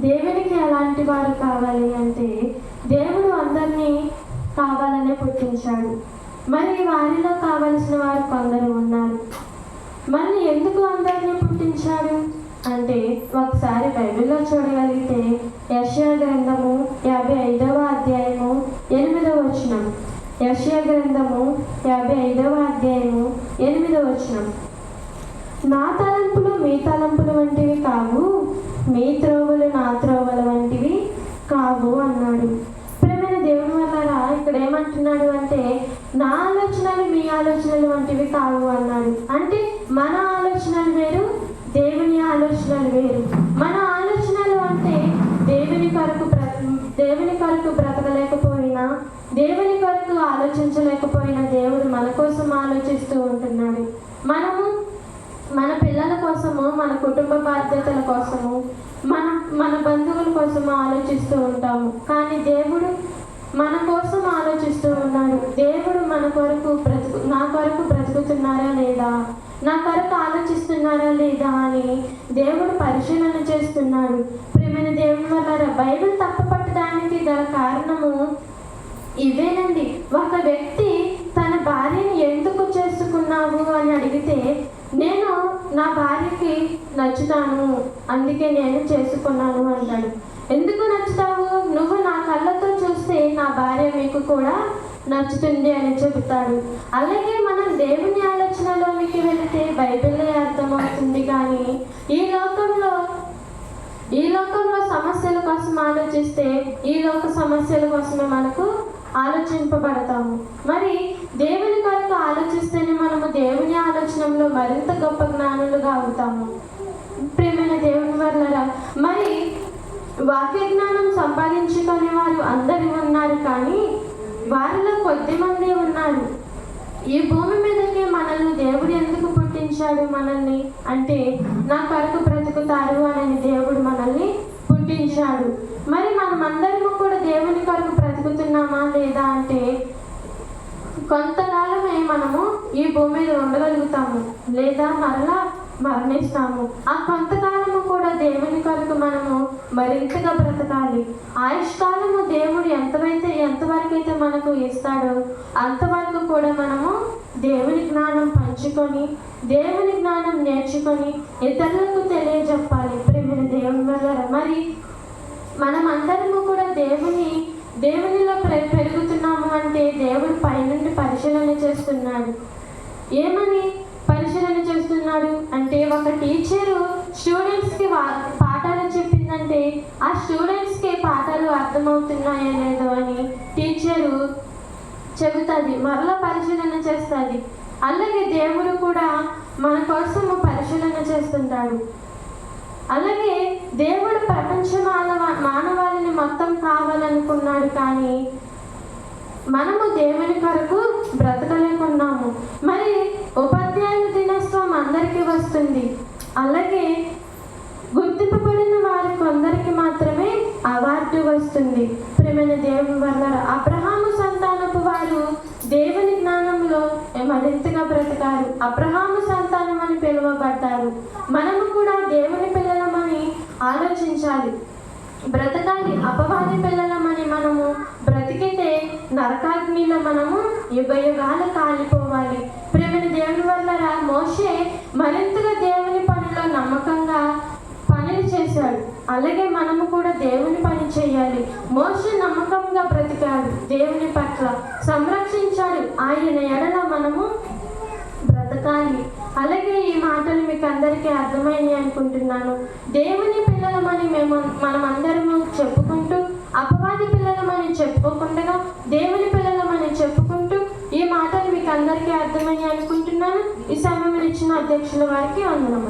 దేవునికి ఎలాంటి వారు కావాలి అంటే దేవుడు అందరినీ కావాలనే పుట్టించాడు. మరి వారిలో కావలసిన వారు కొందరు ఉన్నారు. మరి ఎందుకు అందరినీ పుట్టించాడు? అంటే ఒకసారి బైబిల్లో చూడగలిగితే యశ్యా గ్రంథము యాభై ఐదవ అధ్యాయము ఎనిమిదవ వచనం. యశ్యా గ్రంథము యాభై ఐదవ అధ్యాయము ఎనిమిదవ వచనం. నా తలంపులు మీ తలంపులు వంటివి కావు. మీ త్రోవలు నా త్రోవల వంటివి కావు అన్నాడు. ప్రేమైన దేవుని వల్ల ఇక్కడ ఏమంటున్నాడు అంటే నా ఆలోచనలు మీ ఆలోచనలు వంటివి కావు అన్నాడు. అంటే మన ఆలోచనలు వేరు దేవుని ఆలోచనలు వేరు. మన ఆలోచనలు అంటే దేవుని కొరకు దేవుని కొరకు బ్రతకలేకపోయినా దేవుని కొరకు ఆలోచించలేకపోయినా దేవుడు మన కోసం ఆలోచిస్తూ ఉంటున్నాడు. మనం మన కుటుంబ బాధ్యతల కోసము మన మన బంధువుల కోసము ఆలోచిస్తూ ఉంటాము. కానీ దేవుడు మన కోసం ఆలోచిస్తూ ఉన్నాడు. దేవుడు మన కొరకు బ్రతుకు నా కొరకు బ్రతుకుతున్నారా లేదా? నా కొరకు ఆలోచిస్తున్నారా లేదా అని దేవుడు పరిశీలన చేస్తున్నాడు. ప్రేమైన దేవుని వల్ల బైబిల్ తప్పపట్టడానికి గల కారణము ఇవేనండి. ఒక వ్యక్తి తన భార్యని ఎందుకు చేసుకున్నావు అని అడిగితే నా భార్యకి నచ్చుతాను అందుకే నేను చేసుకున్నాను అంటాడు ఎందుకు నచ్చుతావు? నువ్వు నా కళ్ళతో చూస్తే నా భార్య మీకు కూడా నచ్చుతుంది అని చెబుతాడు. అలాగే మనం దేవుని ఆలోచనలోనికి వెళితే బైబిల్లే అర్థమవుతుంది కానీ ఈ లోకంలో ఈ లోకంలో సమస్యల కోసం ఆలోచిస్తే ఈ లోక సమస్యల కోసమే మనకు ఆలోచింపబడతాము. మరి దేవుని కొరకు ఆలోచిస్తేనే మనము దేవుని ఆలోచనలో మరింత గొప్ప జ్ఞానులుగా అవుతాము. ప్రేమైన దేవుని వల్ల మరి వాక్య జ్ఞానం సంపాదించుకునే వారు అందరూ ఉన్నారు కానీ వారిలో కొద్ది మంది ఉన్నారు. ఈ భూమి మీదకి మనల్ని దేవుడు ఎందుకు పుట్టించాడు మనల్ని? అంటే నా కొరకు బ్రతుకుతారు అని దేవుడు మనల్ని పుట్టించాడు. మరి మనం కూడా దేవుని కొరకు చేస్తున్నామా లేదా అంటే కొంతకాలమే మనము ఈ భూమి మీద ఉండగలుగుతాము లేదా మరలా మరణిస్తాము. ఆ కొంతకాలము కూడా దేవుని కొరకు మనము మరింతగా బ్రతకాలి. ఆయుష్కాలము దేవుడు ఎంతవైతే ఎంతవరకు అయితే మనకు ఇస్తాడో అంతవరకు కూడా మనము దేవుని జ్ఞానం పంచుకొని దేవుని జ్ఞానం నేర్చుకొని ఇతరులకు తెలియజెప్పాలి. ప్రేమిన దేవుని వల్ల మరి మనం కూడా దేవుని దేవునిలో పె- పెరుగుతున్నాము అంటే దేవుడు పైనుండి పరిశీలన చేస్తున్నాడు. ఏమని పరిశీలన చేస్తున్నాడు? అంటే ఒక టీచరు స్టూడెంట్స్కి వా- పాఠాలు చెప్పిందంటే ఆ స్టూడెంట్స్కి పాఠాలు అర్థమవుతున్నాయో లేదో అని టీచరు చెబుతుంది మరలా పరిశీలన చేస్తుంది. అలాగే దేవుడు కూడా మన కోసము పరిశీలన చేస్తుంటాడు. అలాగే దేవుడు ప్రపంచ మానవ మానవాళిని మొత్తం కావాలనుకున్నాడు కానీ మనము దేవుని కొరకు బ్రతకలేకున్నాము. మరి ఉపాధ్యాయుల దినోత్సవం అందరికీ వస్తుంది. అలాగే గుర్తింపబడిన వారి కొందరికి మాత్రమే అవార్డు వస్తుంది. ప్రేమైన దేవుని వల్ల అబ్రహాము సంతానపు వారు దేవుని జ్ఞానంలో మరింతగా బ్రతకారు. అబ్రహాము సంతానం అని పిలువబడ్డారు. మనము కూడా దేవుని పిల్లలమని ఆలోచించాలి. బ్రతకాలి. అపవాది పిల్లలమని మనము బ్రతికితే నరకాగ్నిలో మనము యుగ యుగాలు కాలిపోవాలి. ప్రేమిన దేవుని వల్ల మోషే మరింతగా దేవుని పనిలో నమ్మకంగా పనిని చేశాడు. అలాగే మనము కూడా దేవుని పని చేయాలి. మోషే నమ్మకంగా బ్రతికాడు దేవుని పట్ల. సంరక్షించాడు. ఆయన ఎడల మనము బ్రతకాలి. అలాగే ఈ మాటలు మీకు అందరికీ అర్థమైనాయి అనుకుంటున్నాను. దేవుని పిల్లలమని మేము మనం అందరము చెప్పుకుంటూ అపవాది పిల్లలమని చెప్పుకోకుండా దేవుని పిల్లలమని చెప్పుకుంటూ ఈ మాటలు మీకు అందరికీ అర్థమయ్యాయి అనుకుంటున్నాను. ఈ సమయం ఇచ్చిన అధ్యక్షుల వారికి వందనములు.